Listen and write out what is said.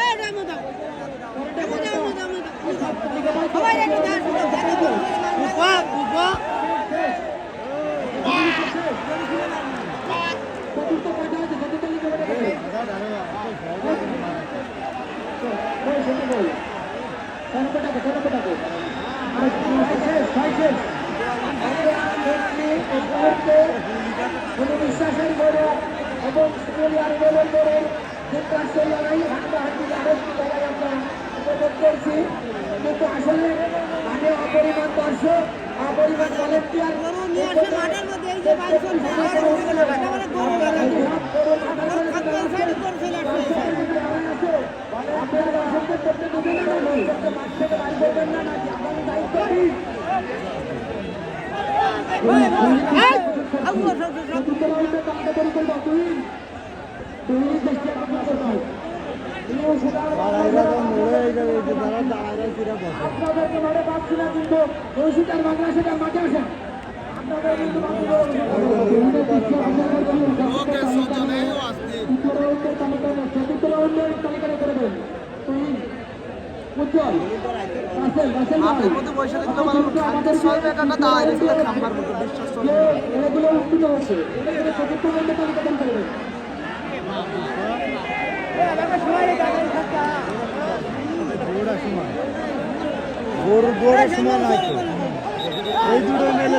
এই রামু দাও রামু বড় যুক্তরাষ্ট্রের লড়াই হাড্ডাহাড্ডি আরেকটি লড়াই আমরা উপভোগ করছি কিন্তু মাঠের মধ্যে বসে থাকলে মানে খাদ্যের ছয় টাকাটা দাঁড়ায় খাম্বার মতো বিশ্বাস চলে। এগুলো উন্নীত হচ্ছে গরু গরু সময় নাই। এই দুটো মেলে